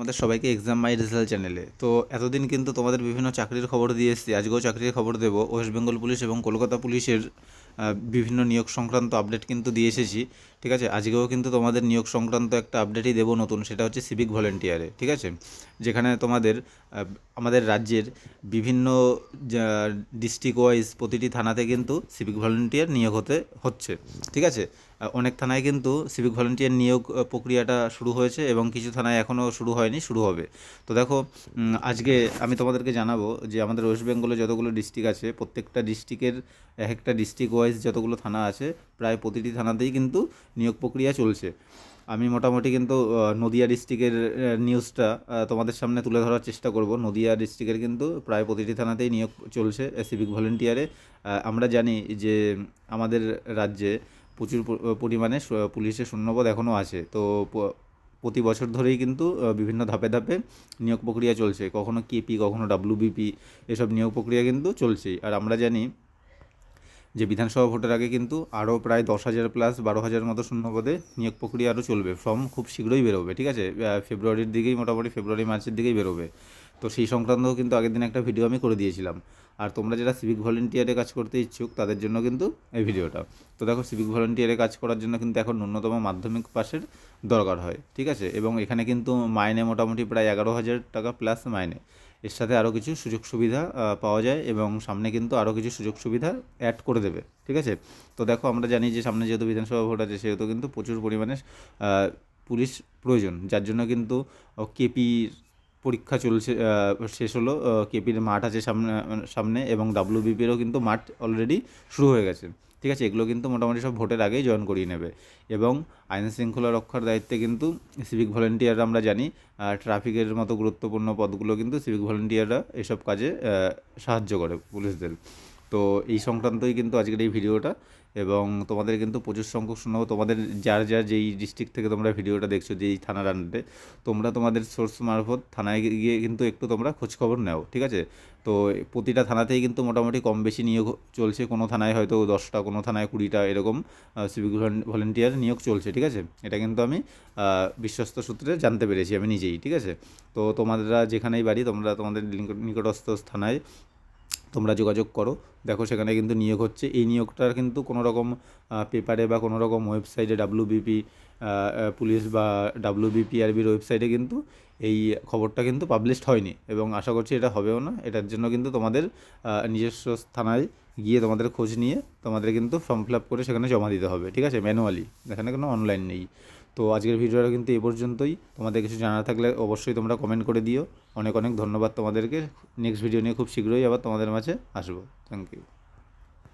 আমাদের সবাইকে এক্সাম মাই রেজাল্ট চ্যানেলে তো এতদিন কিন্তু তোমাদের বিভিন্ন চাকরির খবর দিয়ে এসেছি। আজকেও চাকরির খবর দেব। ওয়েস্ট বেঙ্গল পুলিশ এবং কলকাতা পুলিশের বিভিন্ন নিয়োগ সংক্রান্ত আপডেট কিন্তু দিয়ে এসেছি। ঠিক আছে? আজকেও কিন্তু তোমাদের নিয়োগ সংক্রান্ত একটা আপডেটই দেবো নতুন, সেটা হচ্ছে সিভিক ভলেন্টিয়ারে ঠিক আছে? যেখানে তোমাদের আমাদের রাজ্যের বিভিন্ন ডিস্ট্রিক্ট ওয়াইজ প্রতিটি থানাতে কিন্তু সিভিক ভলেন্টিয়ার নিয়োগ হতে, হচ্ছে, ঠিক আছে? অনেক থানায় কিন্তু সিভিক ভলেন্টিয়ার নিয়োগ প্রক্রিয়াটা শুরু হয়েছে এবং কিছু থানায় এখনও শুরু হয়নি, শুরু হবে। তো দেখো আজকে আমি তোমাদেরকে জানাব যে আমাদের ওয়েস্ট বেঙ্গলে যতগুলো ডিস্ট্রিক্ট আছে, প্রত্যেকটা ডিস্ট্রিক্টের এক একটা ডিস্ট্রিক্ট ওয়াইজ যতগুলো থানা আছে, প্রায় প্রতিটি থানাতেই কিন্তু নিয়োগ প্রক্রিয়া চলছে। আমি মোটামুটি কিন্তু নদিয়া ডিস্ট্রিক্টের নিউজটা তোমাদের সামনে তুলে ধরার চেষ্টা করব। নদিয়া ডিস্ট্রিক্টের কিন্তু প্রায় প্রতিটি থানাতেই নিয়োগ চলছে সিভিক ভলেন্টিয়ারে। আমরা জানি যে আমাদের রাজ্যে প্রচুর পরিমাণে পুলিশের শূন্যপদ এখনও আছে। তো প্রতি বছর ধরেই কিন্তু বিভিন্ন ধাপে ধাপে নিয়োগ প্রক্রিয়া চলছে। কখনো কেপি কখনো ডাব্লিউবিপি এসব নিয়োগ প্রক্রিয়া কিন্তু চলছেই। আর আমরা জানি যে বিধানসভা ভোটের আগে কিন্তু আরও প্রায় দশ হাজার প্লাস বারো হাজার মতো শূন্যপদে নিয়োগ প্রক্রিয়া আরও চলবে ফর্ম খুব শীঘ্রই বেরোবে, ঠিক আছে? ফেব্রুয়ারির দিকেই মোটামুটি, ফেব্রুয়ারি, মার্চের দিকেই বেরোবে। তো সেই সংক্রান্তও কিন্তু আগের দিন একটা ভিডিও আমি করে দিয়েছিলাম। আর তোমরা যারা সিভিক ভলেন্টিয়ারে কাজ করতে ইচ্ছুক, তাদের জন্য কিন্তু এই ভিডিওটা তো দেখো সিভিক ভলেন্টিয়ারে কাজ করার জন্য কিন্তু এখন ন্যূনতম মাধ্যমিক পাশের দরকার হয়, ঠিক আছে? এবং এখানে কিন্তু মাইনে মোটামুটি প্রায় এগারো হাজার টাকা প্লাস মাইনে। এর সাথে আরও কিছু সুযোগ সুবিধা পাওয়া যায় এবং সামনে কিন্তু আরও কিছু সুযোগ সুবিধা অ্যাড করে দেবে, ঠিক আছে? তো দেখো, আমরা জানি যে সামনে যেহেতু বিধানসভা ভোট আছে, সেহেতু কিন্তু প্রচুর পরিমাণে পুলিশ প্রয়োজন। যার জন্য কিন্তু কেপির পরীক্ষা চলছে শেষ হলো কেপির মাঠ আছে সামনে সামনে এবং ডাব্লিউবিপিরও কিন্তু মাঠ অলরেডি শুরু হয়ে গেছে। ঠিক আছে, এগুলো কিন্তু মোটামুটি সব ভোটের আগেই জয়েন করিয়ে নেবে। এবং আইন শৃঙ্খলা রক্ষার দায়িত্বে কিন্তু সিভিক ভলেন্টিয়াররা আমরা জানি ট্রাফিকের মতো গুরুত্বপূর্ণ পদগুলো কিন্তু সিভিক ভলেন্টিয়াররা এসব কাজে সাহায্য করে পুলিশদের। তো এই সংক্রান্তই কিন্তু আজকের এই ভিডিওটা এবং তোমাদের কিন্তু প্রচুর সংখ্যক শোনাবো তোমাদের যার যার যেই ডিস্ট্রিক্ট থেকে তোমরা ভিডিওটা দেখছ, যেই থানার আন্ডারে তোমরা তোমাদের সোর্স মারফত থানায় গিয়ে কিন্তু একটু তোমরা খোঁজখবর নাও, ঠিক আছে? তো প্রতিটা থানাতেই কিন্তু মোটামুটি কম বেশি নিয়োগ চলছে, কোনো থানায় হয়তো দশটা, কোনো থানায় কুড়িটা এরকম সিভিক ভলেন্টিয়ার নিয়োগ চলছে, ঠিক আছে? এটা কিন্তু আমি বিশ্বস্ত সূত্রে জানতে পেরেছি আমি নিজেই, ঠিক আছে? তো তোমরা যেখানেই বাড়ি, তোমরা তোমাদের নিকটস্থ থানায় তোমরা যোগাযোগ করো। দেখো সেখানে কিন্তু নিয়োগ হচ্ছে। এই নিয়োগটার কিন্তু কোনো রকম পেপারে বা কোনো রকম ওয়েবসাইটে ডাব্লিউবিপি পুলিশ বা ডাব্লিউবিপিআরবির ওয়েবসাইটে কিন্তু এই খবরটা কিন্তু পাবলিশড হয়নি এবং আশা করছি এটা হবেও না। এটার জন্য কিন্তু তোমাদের নিজস্ব থানায় গিয়ে তোমাদের খোঁজ নিয়ে তোমাদের কিন্তু ফর্ম ফিল আপ করে সেখানে জমা দিতে হবে। ঠিক আছে? ম্যানুয়ালি। এখানে কোনো অনলাইন নেই। তো আজকের ভিডিওটা কিন্তু এ পর্যন্তই। তোমাদের কিছু জানা থাকলে অবশ্যই তোমরা কমেন্ট করে দিও। অনেক অনেক ধন্যবাদ তোমাদেরকে। নেক্সট ভিডিও নিয়ে খুব শীঘ্রই আবার তোমাদের মাঝে আসব। Thank you